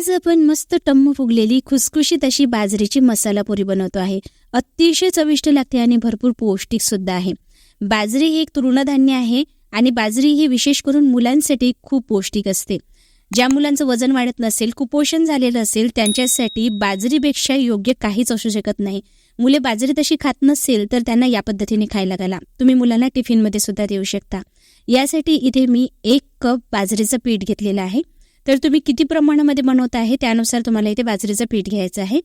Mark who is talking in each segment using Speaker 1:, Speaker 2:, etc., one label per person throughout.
Speaker 1: आज आपण मस्त टम्म फुगलेली खुसखुशीत अशी बाजरीची मसाला पुरी बनवतो आहे. अतिशय चविष्ट लागते आणि भरपूर पौष्टिक सुद्धा आहे. बाजरी ही एक तृणधान्य आहे आणि बाजरी ही विशेष करून मुलांसाठी खूप पौष्टिक असते. ज्या मुलांचं वजन वाढत नसेल कुपोषण झालेलं असेल त्यांच्यासाठी बाजरीपेक्षा योग्य काहीच असू शकत नाही. मुले बाजरी तशी खात नसेल तर त्यांना या पद्धतीने खायला घाला. तुम्ही मुलांना टिफिनमध्ये सुद्धा देऊ शकता. यासाठी इथे मी एक कप बाजरीचं पीठ घेतलेलं आहे. तर तुम्ही किती प्रमाणामध्ये बनवत आहे त्यानुसार तुम्हाला इथे बाजरीचं पीठ घ्यायचं आहे.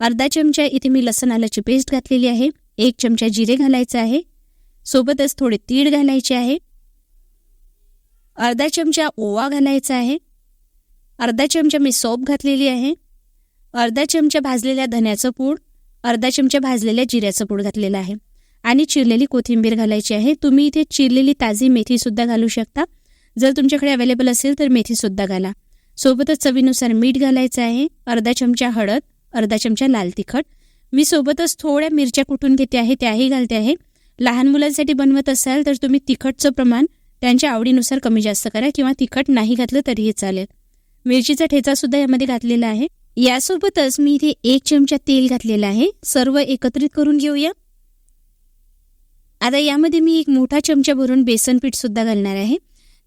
Speaker 1: अर्धा चमचा इथे मी लसण आल्याची पेस्ट घातलेली आहे. एक चमचा जिरे घालायचं आहे. सोबतच थोडे तीळ घालायचे आहे. अर्धा चमचा ओवा घालायचा आहे. अर्धा चमचा मी सोप घातलेली आहे. अर्धा चमचा भाजलेल्या धन्याचं पूड अर्धा चमचा भाजलेल्या जिऱ्याचं पूड घातलेलं आहे. आणि चिरलेली कोथिंबीर घालायची आहे. तुम्ही इथे चिरलेली ताजी मेथीसुद्धा घालू शकता. जर तुमच्याकडे अवेलेबल असेल तर मेथीसुद्धा घाला. सोबतच चवीनुसार मीठ घालायचं आहे अर्धा चमचा हळद अर्धा चमचा लाल तिखट. मी सोबतच थोड्या मिरच्या कुटून घेते आहे त्याही घालते आहे. लहान मुलांसाठी बनवत असाल तर तुम्ही तिखटचं प्रमाण त्यांच्या आवडीनुसार कमी जास्त करा किंवा तिखट नाही घातलं तरीही चालेल. मिरचीचा ठेचा सुद्धा यामध्ये घातलेला आहे. यासोबतच मी इथे एक चमचा तेल घातलेलं आहे. सर्व एकत्रित करून घेऊया. आता यामध्ये मी एक मोठा चमचा भरून बेसन पीठ सुद्धा घालणार आहे.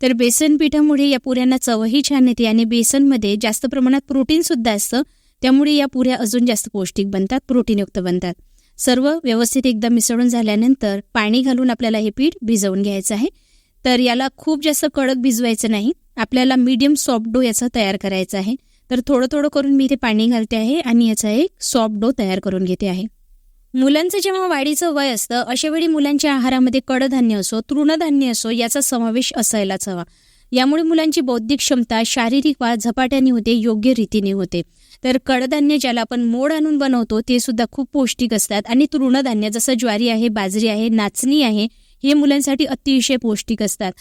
Speaker 1: तर बेसन पिठामुळे या पुऱ्यांना चवही छान येते आणि बेसनमध्ये जास्त प्रमाणात प्रोटीन सुद्धा असतं. त्यामुळे या पुऱ्या अजून जास्त पौष्टिक बनतात प्रोटीनयुक्त बनतात. सर्व व्यवस्थित एकदा मिसळून झाल्यानंतर पाणी घालून आपल्याला हे पीठ भिजवून घ्यायचं आहे. तर याला खूप जास्त कडक भिजवायचं नाही. आपल्याला मीडियम सॉफ्ट डो याचा तयार करायचा आहे. तर थोडं थोडं करून मी इथे पाणी घालते आहे आणि याचा एक सॉफ्ट डो तयार करून घेते आहे. मुलांचं जेव्हा वाढीचं वय असतं अशावेळी मुलांच्या आहारामध्ये कडधान्य असो तृणधान्य असो याचा समावेश असायलाच हवा. यामुळे मुलांची बौद्धिक क्षमता शारीरिक वाढ झपाट्याने होते योग्य रीतीने होते. तर कडधान्य ज्याला आपण मोड आणून बनवतो ते सुद्धा खूप पौष्टिक असतात. आणि तृणधान्य जसं ज्वारी आहे बाजरी आहे नाचणी आहे हे मुलांसाठी अतिशय पौष्टिक असतात.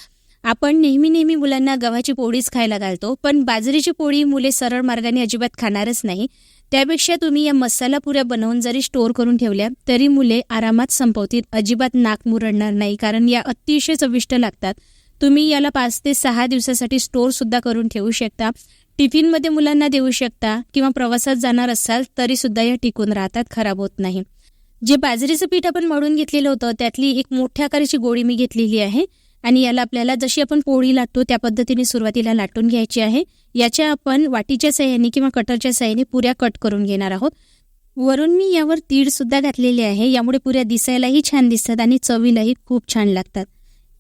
Speaker 1: आपण नेहमी नेहमी मुलांना गव्हाची पोळीच खायला घालतो पण बाजरीची पोळी मुले सरळ मार्गाने अजिबात खाणारच नाही. त्यापेक्षा तुम्ही या मसाला पुऱ्या बनवून जरी स्टोअर करून ठेवल्या तरी मुले आरामात संपवतील. अजिबात नाक मुरडणार नाही कारण या अतिशय चविष्ट लागतात. तुम्ही याला पाच ते सहा दिवसासाठी स्टोअर सुद्धा करून ठेवू शकता. टिफिनमध्ये मुलांना देऊ शकता किंवा प्रवासात जाणार असाल तरी सुद्धा या टिकून राहतात खराब होत नाही. जे बाजरीचं पीठ आपण मळून घेतलेलं होतं त्यातली एक मोठ्या आकाराची गोळी मी घेतलेली आहे. आणि याला आपल्याला जशी आपण पोळी लाटतो त्या पद्धतीने सुरुवातीला लाटून घ्यायची आहे. याच्या आपण वाटीच्या सहाय्याने किंवा कटरच्या सहाय्याने पुऱ्या कट करून घेणार आहोत. वरून मी यावर तीळ सुद्धा घातलेली आहे. यामुळे पुऱ्या दिसायलाही छान दिसतात आणि चवीलाही खूप छान लागतात.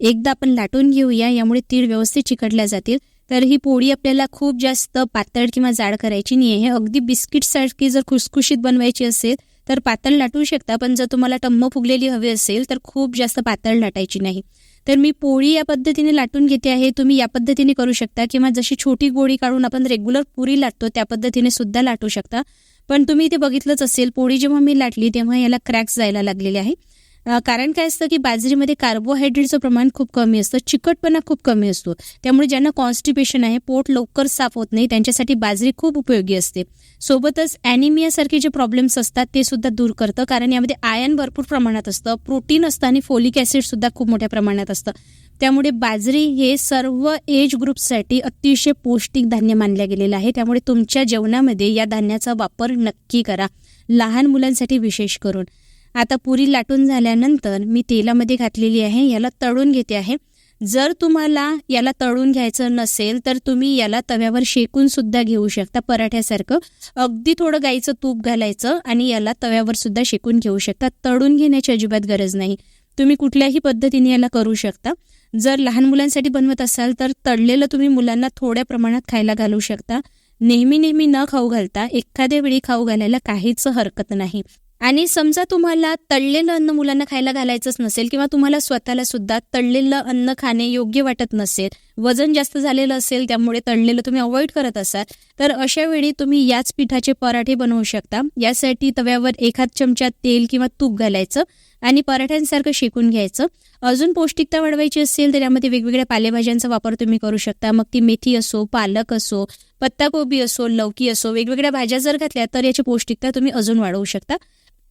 Speaker 1: एकदा आपण लाटून घेऊया. यामुळे तीळ व्यवस्थित चिकटल्या जातील. तर ही पोळी आपल्याला खूप जास्त पातळ किंवा जाड करायची नाही आहे अगदी बिस्किटसारखी जर खुसखुशीत बनवायची असेल तर पातळ लाटू शकता. पण जर तुम्हाला टम्म फुगलेली हवी असेल तर खूप जास्त पातळ लाटायची नाही. तर मी पोळी या पद्धतीने लाटून घेते आहे. तुम्ही या पद्धतीने करू शकता किंवा जशी छोटी गोळी काढून आपण रेग्युलर पुरी लाटतो त्या पद्धतीने सुद्धा लाटू शकता. पण तुम्ही इथे बघितलंच असेल पोळी जेव्हा मी लाटली तेव्हा याला क्रॅक्स जायला लागलेले आहे. कारण काय असतं की बाजरीमध्ये कार्बोहायड्रेटचं प्रमाण खूप कमी असतं चिकटपणा खूप कमी असतो. त्यामुळे ज्यांना कॉन्स्टिपेशन आहे पोट लवकर साफ होत नाही त्यांच्यासाठी बाजरी खूप उपयोगी असते. सोबतच ॲनिमियासारखे जे प्रॉब्लेम्स असतात ते सुद्धा दूर करतं. कारण यामध्ये आयन भरपूर प्रमाणात असतं प्रोटीन असतं आणि फोलिक ॲसिड सुद्धा खूप मोठ्या प्रमाणात असतं. त्यामुळे बाजरी हे सर्व एज ग्रुपसाठी अतिशय पौष्टिक धान्य मानलं गेलेलं आहे. त्यामुळे तुमच्या जेवणामध्ये या धान्याचा वापर नक्की करा. लहान मुलांसाठी विशेष करून. आता पुरी लाटून झाल्यानंतर मी तेलामध्ये घातलेली आहे याला तळून घेते आहे. जर तुम्हाला याला तळून घ्यायचं नसेल तर तुम्ही याला तव्यावर शेकून सुद्धा घेऊ शकता पराठ्यासारखं. अगदी थोडं गाईचं तूप घालायचं आणि याला तव्यावर सुद्धा शेकून घेऊ शकता. तळून घेण्याची अजिबात गरज नाही. तुम्ही कुठल्याही पद्धतीने याला करू शकता. जर लहान मुलांसाठी बनवत असाल तर तळलेलं तुम्ही मुलांना थोड्या प्रमाणात खायला घालू शकता. नेहमी नेहमी न खाऊ घालता एखाद्या वेळी खाऊ घालायला काहीच हरकत नाही. आणि समजा तुम्हाला तळलेलं अन्न मुलांना खायला घालायचंच नसेल किंवा तुम्हाला स्वतःला सुद्धा तळलेलं अन्न खाणे योग्य वाटत नसेल वजन जास्त झालेलं असेल त्यामुळे तळलेलं तुम्ही अवॉइड करत असाल तर अशा वेळी तुम्ही याच पिठाचे पराठे बनवू शकता. यासाठी तव्यावर एखाद चमचा तेल किंवा तूप घालायचं आणि पराठ्यांसारखं शेकून घ्यायचं. अजून पौष्टिकता वाढवायची असेल तर यामध्ये वेगवेगळ्या पालेभाज्यांचा वापर तुम्ही करू शकता. मग ती मेथी असो पालक असो पत्ताकोबी असो लौकी असो वेगवेगळ्या भाज्या जर घातल्या तर याची पौष्टिकता तुम्ही अजून वाढवू शकता.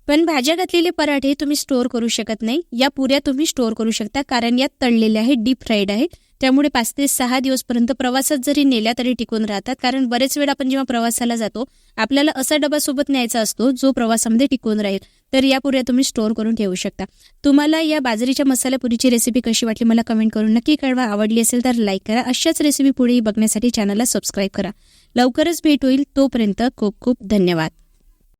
Speaker 1: पण भाज्या घातलेले पराठे तुम्ही स्टोअर करू शकत नाही. या पुऱ्या तुम्ही स्टोअर करू शकता कारण यात तळलेले आहे डीप फ्राईड आहे. त्यामुळे पाच ते सहा दिवसपर्यंत प्रवासात जरी नेल्या तरी टिकून राहतात. कारण बरेच वेळ आपण जेव्हा प्रवासाला जातो आपल्याला असा डबा सोबत न्यायचा असतो जो प्रवासामध्ये टिकून राहील. तर या पुऱ्या तुम्ही स्टोअर करून ठेवू शकता. तुम्हाला या बाजरीच्या मसाल्यापुरीची रेसिपी कशी वाटली मला कमेंट करून नक्की कळवा. आवडली असेल तर लाईक करा. अशाच रेसिपी पुढेही बघण्यासाठी चॅनलला सबस्क्राईब करा. लवकरच भेट होईल. तोपर्यंत खूप खूप धन्यवाद.